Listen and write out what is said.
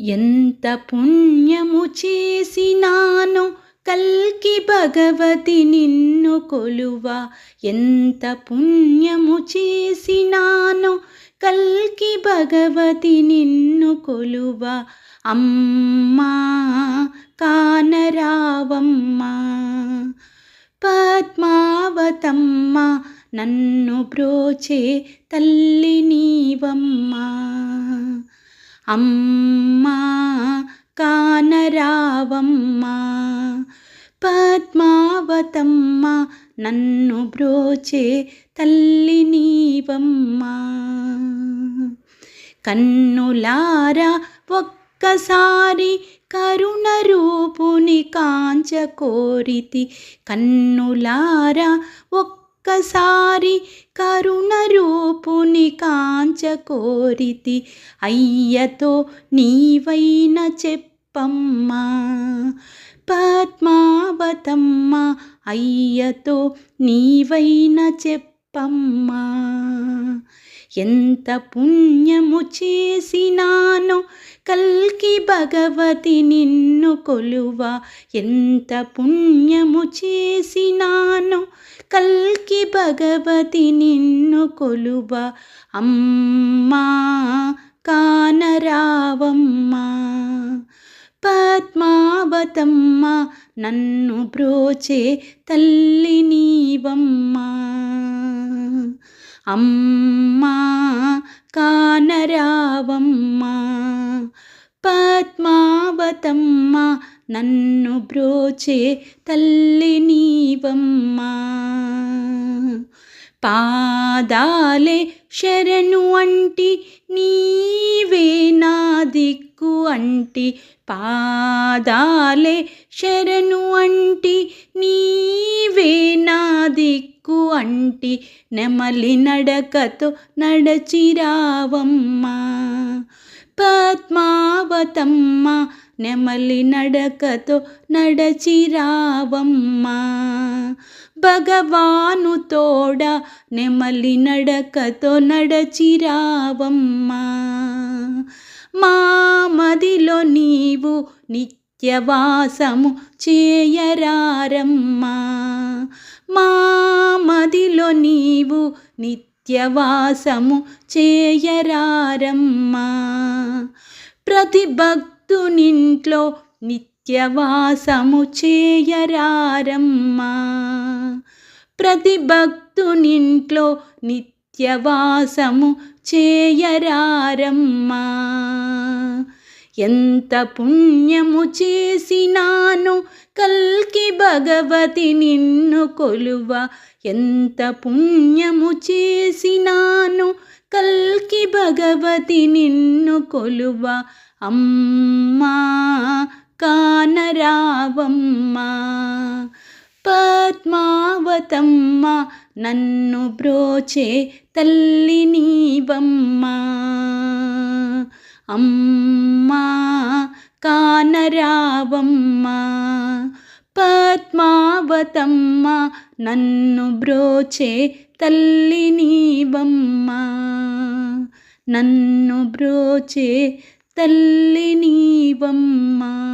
ఎంత పుణ్యము చేసినాను కల్కి భగవతి నిన్ను కొలువ. ఎంత పుణ్యము చేసినాను కల్కి భగవతి నిన్ను కొలువ. అమ్మా కానరావమ్మా పద్మావతమ్మ నన్ను బ్రోచే తల్లి నీవమ్మా. అమ్మ పద్మావతమ్మ నన్ను బ్రోచే తల్లి నీవమ్మా. కన్నులారా ఒక్కసారి కరుణ రూపుని కాంచ కోరితి. కన్నులారా ఒక్కసారి కరుణ రూపుని కాంచ కోరితి. అయ్యతో నీవైన చెప్పమ్మా. పద్మావతమ్మ అయ్యతో నీవైన చెప్పమ్మా. ఎంత పుణ్యము చేసినాను కల్కి భగవతి నిన్ను కొలువ. ఎంత పుణ్యము చేసినాను కల్కి భగవతి నిన్ను కొలువ. అమ్మా కానరావమ్మా. పద్మావతమ్మ నన్ను బ్రోచే తల్లి నీవమ్మ. అమ్మా కానరావమ్మ పద్మావతమ్మ నన్ను బ్రోచే తల్లి నీవమ్మా. పాదాలే శరణు అంటి నీవే నా దిక్కు అంటి. పాదాలే శరణు అంటి నీవే నా దిక్కు అంటి. నెమలి నడకతో నడచిరావమ్మా పద్మావతమ్మ నెమలి నడకతో నడచిరావమ్మా భగవాను తోడ నెమలి నడకతో నడచిరావమ్మా మా మదిలో నీవు నిత్యవాసము చేయరారమ్మా. మా మదిలో నీవు నిత్యవాసము చేయరారమ్మా. ప్రతి భక్తునింట్లో నిత్యవాసము చేయరారమ్మా. ప్రతి భక్తునింట్లో నిత్యవాసము చేయరారమ్మా. ఎంత పుణ్యము చేసినాను కల్కి భగవతి నిన్ను కొలువ. ఎంత పుణ్యము చేసినాను కల్కి భగవతి నిన్ను కొలువ. అమ్మా కానరావమ్మ పద్మావతమ్మ నన్ను బ్రోచే తల్లి నీవమ్మా. అమ్మా కానరావమ్మ పద్మావతమ్మ నన్ను బ్రోచే తల్లి నీవమ్మ. నన్ను బ్రోచే తల్లి నీవమ్మా.